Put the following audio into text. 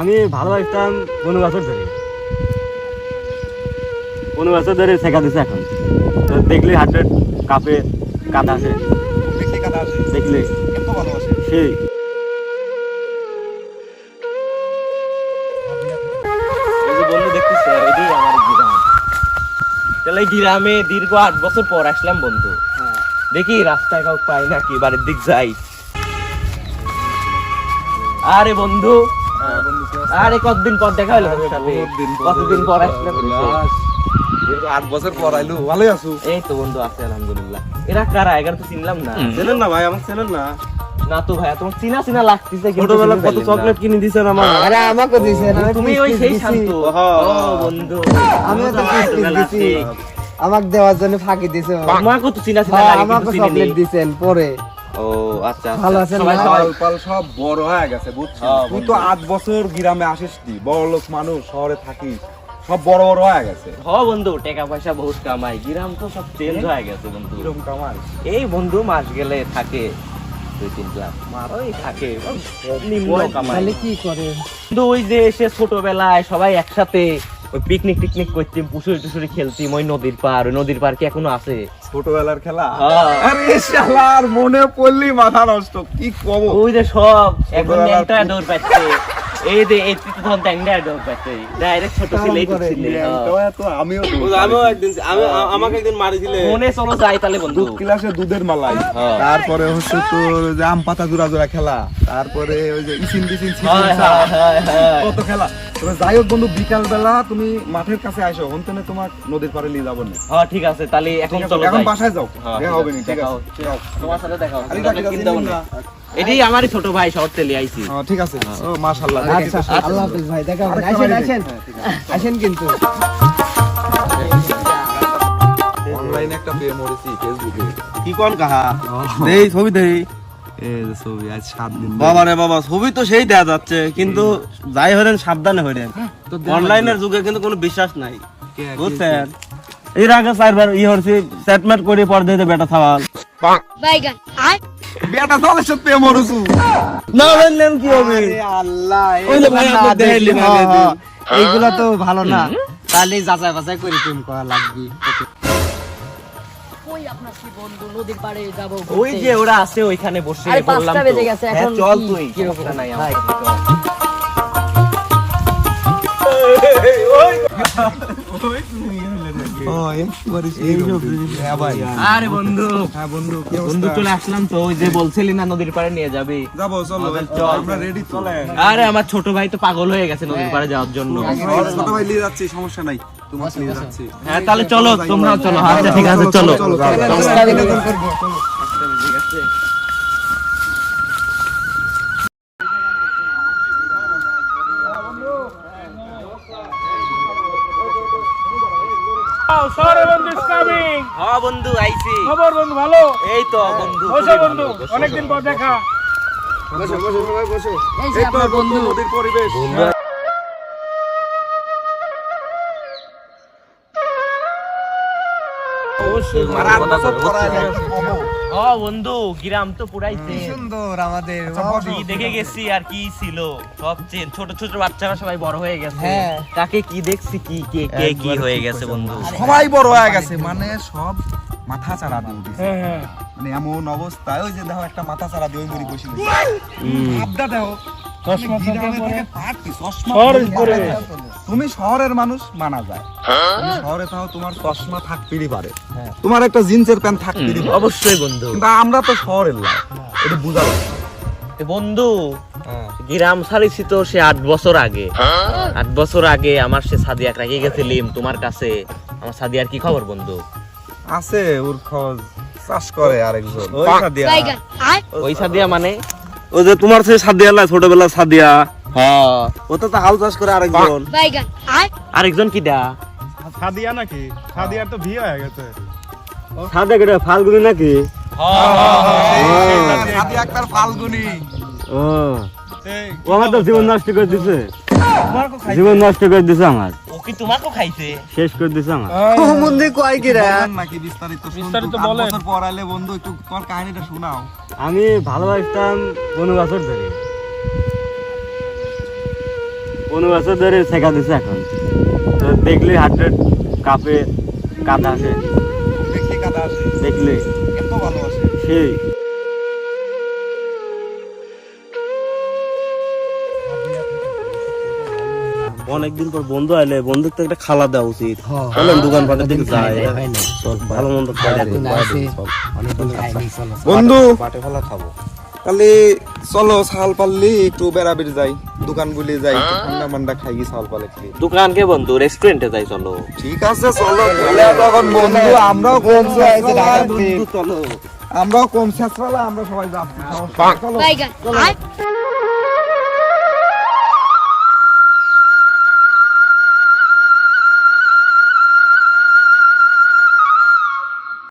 আমি ভালোবাসতাম কোনো বছর ধরে। কোনো বছর ধরে শেখা দিছে এখন। তো দেখলে হাতে কাপে কাদা আছে? দেখলি সেই। তাহলে গ্রামে দীর্ঘ আট বছর পর আসলাম বন্ধু। দেখি রাস্তায় কাউ পাই নাকি বাড়ির দিক যাই। আরে বন্ধু আরে কতদিন পর দেখা হলো। কতদিন পর আসলাম? আট বছর পর আইলু। ভালোই আছো? এই তো বন্ধু আছে আলহামদুলিল্লাহ। এরা কারা? এগারো তো চিনলাম না। চেনেন না ভাই আমাকে চেনেন না। না তো ভাইয়া তোমার চিনা চিনা লাগতেছে কিন্তু ছোটবেলা কত। চকলেট কিনে দিয়েছেন আমার আরে আমাকে দিছেন তুমি ওই সেই শান্ত। ও বন্ধু। আমিও তো দিছি। আমাকে দেওয়ার জন্য ফাঁকি দিছে। আমাকেও তো চিনা চিনা হ্যাঁ, লাগে আমাকে চকলেট। দিছেন পরে। ও আচ্ছা আচ্ছা। ভালো আছেন সবাই পাল সব বড় হয়ে গেছে বুঝছিস হ্যাঁ, তুই তো আট বছর গ্রামে আসিস নি বড় লোক মানুষ শহরে থাকিস সব বড় বড় হয়ে গেছে। হ বন্ধু টাকা পয়সা বহুত কামাই গ্রাম তো সব চেঞ্জ হয়ে? গেছে বন্ধু। কীরকম কামাই? এই বন্ধু মাস গেলে থাকে দুই তিন লাখ। মারোই থাকে নিম্ন কামাই। তাহলে কি করে কিন্তু ওই যে এসে ছোটবেলায় সবাই একসাথে ওই পিকনিক টিকনিক করতাম পুষুরি টুসুরি খেলতাম ওই নদীর পার ওই নদীর পার কি এখনও আছে? ছোটবেলার খেলা? হ্যাঁ। আরে শালার মনে পড়লি মাথা নষ্ট কি কব? ওই যে সব এখন একটা দৌড় পাচ্ছে এই যে এই তুই তখন ট্যাংরা পাচ্ছে ডাইরেক্ট ছোট ছেলে এই করে। তো আমিও আমিও একদিন আমি আমাকে একদিন মারিছিলে। মনে চলো যাই তাহলে বন্ধু। দুধ ক্লাসে দুধের মালাই। হ্যাঁ। তারপরে হচ্ছে তোর যে আম পাতা জোড়া জোড়া খেলা তারপরে ওই যে ইসিন বিসিন হয় হয় হয় হয়। কত খেলা? তবে যাই হোক বন্ধু বিকাল বেলা তুমি মাঠের কাছে আসো তোমার নদীর পাড়ে নিয়ে যাব না হ্যাঁ ঠিক আছে তাহলে এখন চলো এখন বাসায় যাও। হ্যাঁ, দেখা হবে ঠিক আছে। তোমার সাথে দেখা হবে। এটাই আমারই ছোট ভাই শহর থেকে আইছি। হ্যাঁ, ঠিক আছে। ও মাশাআল্লাহ আচ্ছা আল্লাহ হাফেজ ভাই দেখা হবে। আসেন আসেন। আসেন কিন্তু। অনলাইনে একটা পেয়ে মরেছি ফেসবুকে কি কোন কাহা? দেই ছবি দেই। ছবি আজ সাত দিন বাবা রে বাবা ছবি তো সেই দেয়া যাচ্ছে কিন্তু যাই হলেন সাবধানে হইলেন অনলাইনের যুগে কিন্তু কোনো বিশ্বাস নাই। বুঝছেন? এর আগে চারবার ই হচ্ছে করে পর দিতে বেটা বাইগান বেটা সাথে না বললেন কি হবে? আল্লাহ ওই যে ভাই আপনি দেখাইলেন এইগুলা তো ভালো না। তাহলে যাচাই বাছাই করে প্রেম করা লাগবে? কই আপনার কি বন্ধু? নদীর পাড়ে যাব ওই যে ওরা আছে ওইখানে বসে বললাম তো। বেজে গেছে, হ্যাঁ, এখন চল তুই। কীরকম? নাই ভাই। আরে বন্ধু। হ্যাঁ বন্ধু বন্ধু চলে আসলাম তো ওই যে বলছিলি না নদীর পাড়ে নিয়ে যাবে। যাব চলো চল। আমরা রেডি চলে আরে আমার ছোট ভাই তো পাগল হয়ে গেছে নদীর পাড়ে যাওয়ার জন্য। ছোট ভাই নিয়ে যাচ্ছি সমস্যা নাই। হ্যাঁ তাহলে চলো তোমরাও চলো। আচ্ছা ঠিক আছে চলো রাস্তা বিনোদন করব। হ্যাঁ বন্ধু আইছি। খবর বন্ধু ভালো? এই তো বন্ধু বসো বন্ধু অনেকদিন পর দেখা। বসো বসো বসো। এই তো বন্ধু নদীর পরিবেশ। বন্ধু গ্রাম তো সুন্দর আমাদের কি দেখে গেছি আর কি ছিল। সব চেঞ্জ ছোট ছোট বাচ্চারা সবাই বড় হয়ে গেছে। হ্যাঁ। কাকে কি দেখছি কি কে কে কি হয়ে গেছে বন্ধু? সবাই বড় হয়ে গেছে মানে সব মাথা চারা দিয়ে হ্যাঁ হ্যাঁ। মানে এমন অবস্থায় ওই যে দেখো একটা মাথা চারা দিয়ে বসে। ভাবটা দেখো। তুমি শহরের পরে। পরে। তুমি শহরের মানুষ মানা যায়। শহরে তাও তোমার চশমা থাকতেই পারে। তোমার একটা জিন্সের প্যান্ট থাকতেই অবশ্যই বন্ধু। কিন্তু আমরা তো শহরের লোক। এটা বুঝা বন্ধু গ্রাম ছাড়িছি তো সে আট বছর আগে। আট বছর আগে আমার সে সাদিয়াক রেখে গেছিলিম তোমার কাছে। আমার সাদিয়ার কি খবর বন্ধু? আছে ওর খোঁজ। চাষ করে আরেকজন। ওই সাদিয়া মানে? ওই যে তোমার সেই সাদিয়া না ছোটবেলা সাদিয়া। হ্যাঁ। ও তো হাল চাষ করে আরেকজন। আরেকজন কি দা? সাদিয়া নাকি? সাদিয়ার তো বিয়ে হয়ে গেছে। সাদিয়া কেটে ফালগুনি নাকি? সাদি আক্তার ফাল্গুনি। ও। ও আমার তো জীবন নষ্ট করে দিছে। জীবন নষ্ট করে দিছে আমার। ও কি তোমাকেও খাইছে? শেষ করে দিছে আমার। মন্দির কয় কি রে নাকি বিস্তারিত বিস্তারিত বলেন। বছর পর আইলে বন্ধু একটু তোমার কাহিনীটা শোনাও। আমি ভালোবাসতাম কোনো বছর ধরে। পনেরো বছর ধরে শেখা দিছে এখন। তো দেখলে হার্টের কাপে কাদা আসে দেখি কাদা আসে দেখলে। এত ভালোবাসে। সেই অনেকদিন পর বন্ধু আইলে বন্ধুর তো একটা খালা দেওয়া উচিত। চলেন দোকান পাটের দিকে যাই। চল ভালো মন্দ খাই অনেকদিন বন্ধু! খাব। তাহলে চলো শাল পাললি একটু বেড়াবেড় যাই। দোকানগুলি যাই ঠান্ডা মান্ডা খাই শাল পালে দোকান কে বন্ধু? রেস্টুরেন্টে যাই চলো। ঠিক আছে চলো। তাহলে তখন বন্ধু আমরাও কম চলো আমরাও কম শেষ আমরা সবাই চলো। আয়।